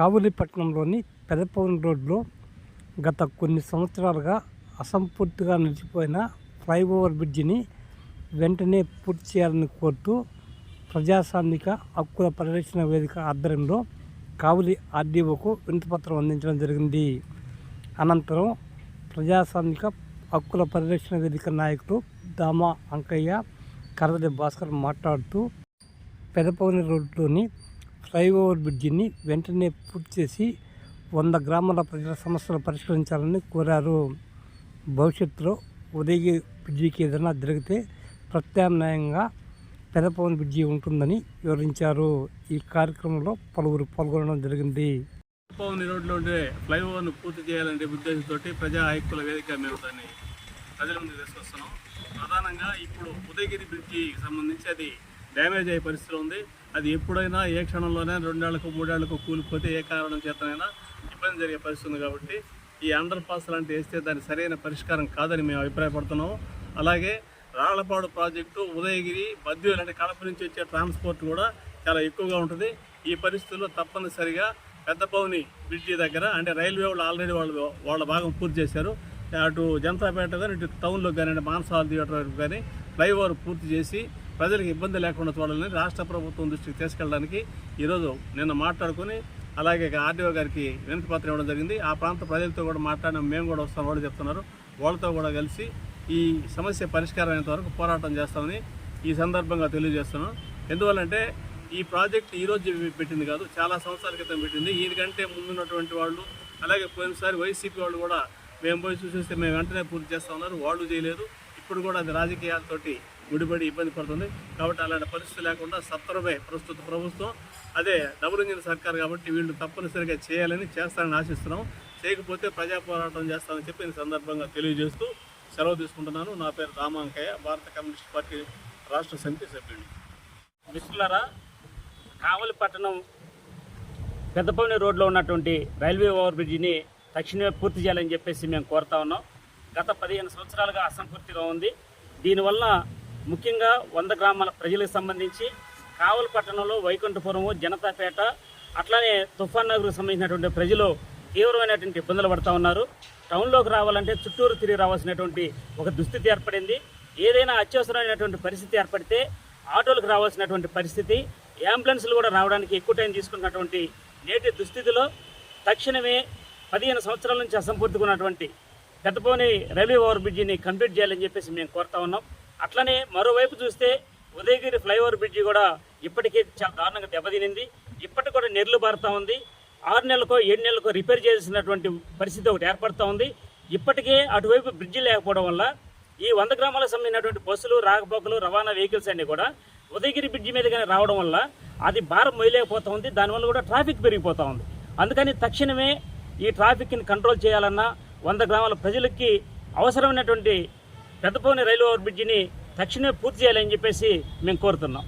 కావులిపట్నంలోని పెదపవన్ రోడ్లో గత కొన్ని సంవత్సరాలుగా అసంపూర్తిగా నిలిచిపోయిన ఫ్లైఓవర్ బ్రిడ్జిని వెంటనే పూర్తి చేయాలని కోరుతూ ప్రజాస్వామిక హక్కుల పరిరక్షణ వేదిక ఆధ్వర్యంలో కావులి ఆర్డీఓకు వినతిపత్రం అందించడం జరిగింది. అనంతరం ప్రజాస్వామిక హక్కుల పరిరక్షణ వేదిక నాయకులు దామా అంకయ్య కరదలి భాస్కర్ మాట్లాడుతూ పెదపవని రోడ్లోని ఫ్లైఓవర్ బ్రిడ్జిని వెంటనే పూర్తి చేసి వంద గ్రామాల ప్రజల సమస్యలు పరిష్కరించాలని కోరారు. భవిష్యత్తులో ఉదయగిరి బ్రిడ్జికి ఏదైనా జరిగితే ప్రత్యామ్నాయంగా పెదపవన్ బ్రిడ్జి ఉంటుందని వివరించారు. ఈ కార్యక్రమంలో పలువురు పాల్గొనడం జరిగింది. పవన్ రోడ్లో ఉండే ఫ్లైఓవర్ను పూర్తి చేయాలనే ఉద్దేశంతో ప్రజా హక్కుల వేదిక మేము దాన్ని ప్రజల ముందు తీసుకొస్తున్నాం. ప్రధానంగా ఇప్పుడు ఉదయగిరి బ్రిడ్జికి సంబంధించి అది డ్యామేజ్ అయ్యే పరిస్థితి ఉంది. అది ఎప్పుడైనా ఏ క్షణంలోనే రెండేళ్ళకు మూడేళ్ళకు కూలిపోతే ఏ కారణం చేతనైనా ఇబ్బంది జరిగే పరిస్థితి ఉంది కాబట్టి ఈ అండర్ పాస్ లాంటి వేస్తే దాని సరైన పరిష్కారం కాదని మేము అభిప్రాయపడుతున్నాము. అలాగే రాళ్ళపాడు ప్రాజెక్టు ఉదయగిరి బద్వేలు లాంటి కడప నుంచి వచ్చే ట్రాన్స్పోర్ట్ కూడా చాలా ఎక్కువగా ఉంటుంది. ఈ పరిస్థితుల్లో తప్పనిసరిగా పెద్దపౌని బ్రిడ్జి దగ్గర అంటే రైల్వే వాళ్ళు ఆల్రెడీ వాళ్ళు వాళ్ళ భాగం పూర్తి చేశారు. అటు జనతాపేట కానీ ఇటు టౌన్లో కానీ అంటే మానసాల థియేటర్ వరకు కానీ ఫ్లైఓవర్ పూర్తి చేసి ప్రజలకు ఇబ్బంది లేకుండా చూడాలని రాష్ట్ర ప్రభుత్వం దృష్టికి తీసుకెళ్ళడానికి ఈరోజు నిన్న మాట్లాడుకొని అలాగే ఆర్డీఓ గారికి వినతి పత్రం ఇవ్వడం జరిగింది. ఆ ప్రాంత ప్రజలతో కూడా మాట్లాడిన. మేము కూడా వస్తాం వాళ్ళు చెప్తున్నారు. వాళ్ళతో కూడా కలిసి ఈ సమస్య పరిష్కారం అయ్యేంత వరకు పోరాటం చేస్తామని ఈ సందర్భంగా తెలియజేస్తున్నాం. ఎందువల్లంటే ఈ ప్రాజెక్ట్ ఈరోజు పెట్టింది కాదు చాలా సంవత్సరాల క్రితం పెట్టింది. దీనికంటే ముందున్నటువంటి వాళ్ళు అలాగే పోయినసారి వైసీపీ వాళ్ళు కూడా మేము పోయి చూసేస్తే మేము వెంటనే పూర్తి చేస్తా ఉన్నారు. వాళ్ళు చేయలేదు. ఇప్పుడు కూడా అది రాజకీయాలతోటి ముడిపడి ఇబ్బంది పడుతుంది. కాబట్టి అలాంటి పరిస్థితి లేకుండా సత్వరమే ప్రస్తుత ప్రభుత్వం. అదే డబుల్ ఇంజిన్ సర్కార్ కాబట్టి వీళ్ళు తప్పనిసరిగా చేయాలని చేస్తారని ఆశిస్తున్నాం. చేయకపోతే ప్రజా పోరాటం చేస్తామని చెప్పి ఈ సందర్భంగా తెలియజేస్తూ సెలవు తీసుకుంటున్నాను. నా పేరు రామాంకయ్య భారత కమ్యూనిస్ట్ పార్టీ రాష్ట్ర సమితి సభ్యుడిని. మిస్టులరా కావలి పట్టణం పెద్దపల్లి రోడ్లో ఉన్నటువంటి రైల్వే ఓవర్ బ్రిడ్జిని తక్షణమే పూర్తి చేయాలని చెప్పేసి మేము కోరుతా ఉన్నాం. గత పదిహేను సంవత్సరాలుగా అసంపూర్తిగా ఉంది. దీనివల్ల ముఖ్యంగా వంద గ్రామాల ప్రజలకు సంబంధించి కావలి పట్టణంలో వైకుంఠపురము జనతాపేట అట్లానే తుఫాన్ నగర్కు సంబంధించినటువంటి ప్రజలు తీవ్రమైనటువంటి ఇబ్బందులు పడుతూ ఉన్నారు. టౌన్లోకి రావాలంటే చుట్టూరు తిరిగి రావాల్సినటువంటి ఒక దుస్థితి ఏర్పడింది. ఏదైనా అత్యవసరమైనటువంటి పరిస్థితి ఏర్పడితే ఆటోలకు రావాల్సినటువంటి పరిస్థితి అంబులెన్స్లు కూడా రావడానికి ఎక్కువ టైం తీసుకున్నటువంటి నేటి దుస్థితిలో తక్షణమే పదిహేను సంవత్సరాల నుంచి అసంపూర్తిగా ఉన్నటువంటి పెద్దపోని రైల్వే ఓవర్ బ్రిడ్జిని కంప్లీట్ చేయాలని చెప్పేసి మేము కోరుతా ఉన్నాం. అట్లనే మరోవైపు చూస్తే ఉదయగిరి ఫ్లైఓవర్ బ్రిడ్జి కూడా ఇప్పటికే చాలా దారుణంగా దెబ్బతినింది. ఇప్పటికి కూడా నెర్లు బారుతా ఉంది. ఆరు నెలలకో ఏడు నెలలకో రిపేర్ చేయాల్సినటువంటి పరిస్థితి ఒకటి ఏర్పడుతూ ఉంది. ఇప్పటికే అటువైపు బ్రిడ్జి లేకపోవడం వల్ల ఈ వంద గ్రామాలకు సంబంధించినటువంటి బస్సులు రాకపోకలు రవాణా వెహికల్స్ అన్నీ కూడా ఉదయగిరి బ్రిడ్జి మీద కానీ రావడం వల్ల అది భారం మొయలేకపోతూ ఉంది. దానివల్ల కూడా ట్రాఫిక్ పెరిగిపోతూ ఉంది. అందుకని తక్షణమే ఈ ట్రాఫిక్ని కంట్రోల్ చేయాలన్నా వంద గ్రామాల ప్రజలకి అవసరమైనటువంటి పెద్దపోని రైల్వే ఓవర్ బ్రిడ్జిని తక్షణమే పూర్తి చేయాలని చెప్పేసి మేము కోరుతున్నాం.